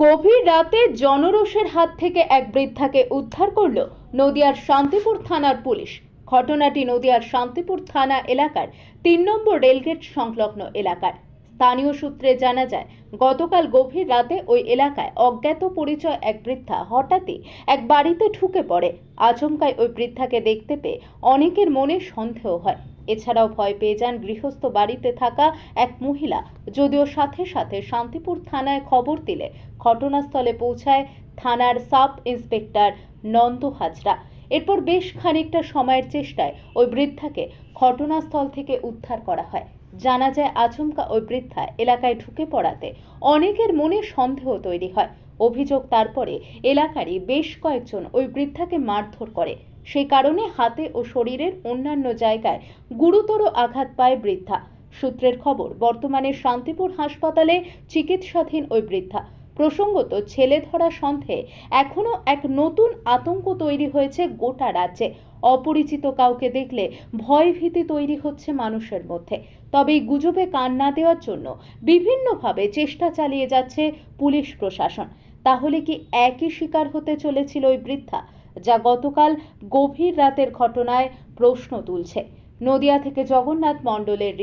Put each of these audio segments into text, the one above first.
গভীর রাতে জনরোষের হাত থেকে এক বৃদ্ধাকে উদ্ধার করল নদিয়ার শান্তিপুর থানার পুলিশ। ঘটনাটি নদিয়ার শান্তিপুর থানা এলাকার তিন নম্বর রেলগেট সংলগ্ন এলাকার। স্থানীয় সূত্রে জানা যায়, গতকাল গভীর রাতে ওই এলাকায় অজ্ঞাত পরিচয় এক বৃদ্ধা হঠাৎই এক বাড়িতে ঢুকে পড়ে। আচমকায় ওই বৃদ্ধাকে দেখতে পেয়ে অনেকের মনে সন্দেহ হয়। এছাড়াও ভয় পেয়ে যান গৃহস্থ বাড়িতে থাকা এক মহিলা। যদিও সাথে সাথে শান্তিপুর থানায় খবর দিলে ঘটনাস্থলে পৌঁছায় থানার সাব ইন্সপেক্টর নন্দ হাজরা। এরপর বেশ খানিকটা সময়ের চেষ্টায় ওই বৃদ্ধাকে ঘটনাস্থল থেকে উদ্ধার করা হয়। জানা যায় আচমকা ওই বৃদ্ধা এলাকায় ঢুকে পড়াতে অনেকের মনে সন্দেহ তৈরি হয়। অভিযোগ তারপরে এলাকারই বেশ কয়েকজন ওই বৃদ্ধাকে মারধর করে। সেই কারণে হাতে ও শরীরের অন্যান্য জায়গায় গুরুতর আঘাত পায় বৃদ্ধা। সূত্রের খবর, বর্তমানে শান্তিপুর হাসপাতালে চিকিৎসাধীন ওই বৃদ্ধা। প্রসঙ্গত, ছেলে ধরা সন্দেহে এখনও এক নতুন আতঙ্ক তৈরি হয়েছে গোটা রাজ্যে। অপরিচিত কাউকে দেখলে ভয় ভীতি তৈরি হচ্ছে মানুষের মধ্যে। তবে এই গুজবে কান না দেওয়ার জন্য বিভিন্নভাবে চেষ্টা চালিয়ে যাচ্ছে পুলিশ প্রশাসন। তাহলে কি একই শিকার হতে চলেছিল ওই বৃদ্ধা, যা গতকাল গভীর রাতের ঘটনায় প্রশ্ন তুলছে। নদিয়া থেকে জগন্নাথ মণ্ডলের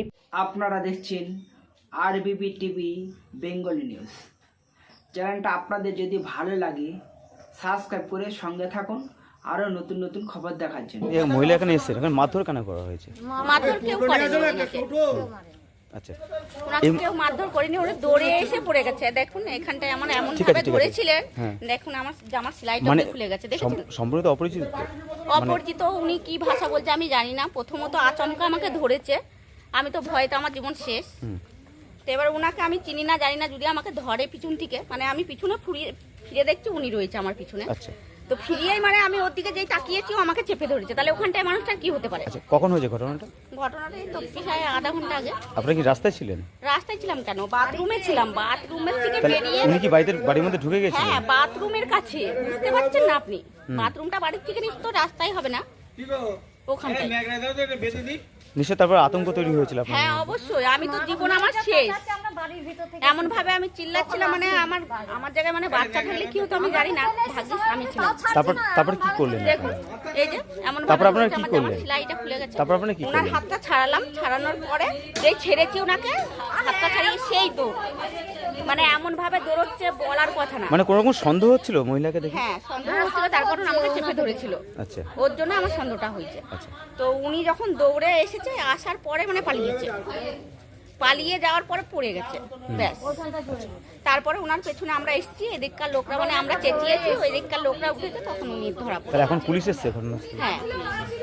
আপনারা দেখছেন আরবিবি টিভি, বেঙ্গলি নিউজ। চ্যানেলটা আপনাদের যদি ভালো লাগে, সাবস্ক্রাইব করে সঙ্গে থাকুন। আরও নতুন নতুন খবর দেখার জন্য। এই মহিলা এখানে এসেছে এখানে মারধর কেন করা হয়েছে? মারধর কেউ করেনি ওনাকে। আচ্ছা। ওনাকে কেউ মারধর করেনি ওরা দৌড়ে এসে পড়ে গেছে। দেখুন এখানটায় আমার এমন ঠিক ভাবে ঠিক আছে। ধরেছিলেন। হ্যাঁ। দেখুন আমার জামার সেলাইটা মানে খুলে গেছে। দেখেছেন সম- সম্পূর্ণ তো অপরিচিত তো? অপরিচিত উনি কি ভাষা বলছে আমি জানি না। প্রথমত আচমকা আমাকে ধরেছে। আমি তো ভয়তে আমার জীবন শেষ। হুম। তো এবার ওনাকে আমি চিনি না জানি না যদি আমাকে ধরে পিছন থেকে মানে আমি পিছনে ফুরিয়ে ফিরে দেখছি উনি রয়েছে আমার পিছনে। আচ্ছা। তো ফিরিয়েই মানে আমি ওর দিকে যেই তাকিয়েছি ও আমাকে চেপে ধরেছে। তাহলে ওখানটায় মানুষটা কি হতে পারে? আচ্ছা কখন হয়েছে ঘটনাটা? ঘটনাটা এই তো প্রায় আধা ঘণ্টা আগে। আপনারা কি রাস্তায় ছিলেন? রাস্তায় ছিলাম কেন? বাথরুমে ছিলাম। বাথরুমের থেকে বেরিয়ে উনি কি বাড়িতে বাড়ির মধ্যে ঢুকে গেছিলেন? হ্যাঁ বাথরুমের কাছে। বুঝতে পারছেন না আপনি? বাথরুমটা বাড়ির থেকে নিচ তো রাস্তায় হবে না। ওখানটায়। নিশ্চয় তারপর আতঙ্ক তৈরি হয়েছিল আপনার হ্যাঁ অবশ্যই। আমি তো জীবন আমার শেষ। এমন ভাবে আমি চিল্লাচ্ছিলাম মানে আমার আমার জায়গায় মানে বাচ্চা থাকলে কি হতো আমি জানি না। ভাগ্যিস আমি ছিলাম। তারপর তারপর কি করলেন দেখুন এই যে এমন তারপর আপনারা কি করলেন? সেলাইটা খুলে গেছে। তারপর আপনারা কি করলেন? হাতটা ছাড়ালাম। ছাড়ানোর পরে যেই ছেড়েছি ওনাকে হাতটা ছাড়িয়ে সেই তো মানে এমন ভাবে দৌড়চ্ছে বলার কথা না। মানে কোনো রকম সন্দেহ হচ্ছিল মহিলাকে দেখে? হ্যাঁ সন্দেহ হচ্ছিল তার কারণ আমাকে চেপে ধরেছিল। আচ্ছা। ওর জন্য আমার সন্দেহটা হয়েছে। আচ্ছা। তো উনি যখন দৌড়ে এসেছে আসার পরে মানে পালিয়েছে পালিয়ে যাওয়ার পরে পড়ে গেছে। ব্যাস। তারপরে ওনার পেছনে আমরা এসেছি এদিককার লোকরা মানে আমরা চেঁচিয়েছি ওই দিককার লোকরা উঠেছে তখন উনি ধরা পড়ে। এখন পুলিশ এসছে হ্যাঁ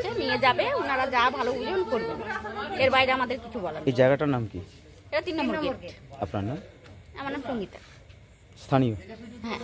সে নিয়ে যাবে ওনারা যা ভালো বুঝবেন করবেন। এর বাইরে আমাদের কিছু বলার এই জায়গাটার নাম কি? এটা তিন নম্বর গেট। আপনার নাম? আমার নাম সঙ্গীতা। স্থানীয়? হ্যাঁ।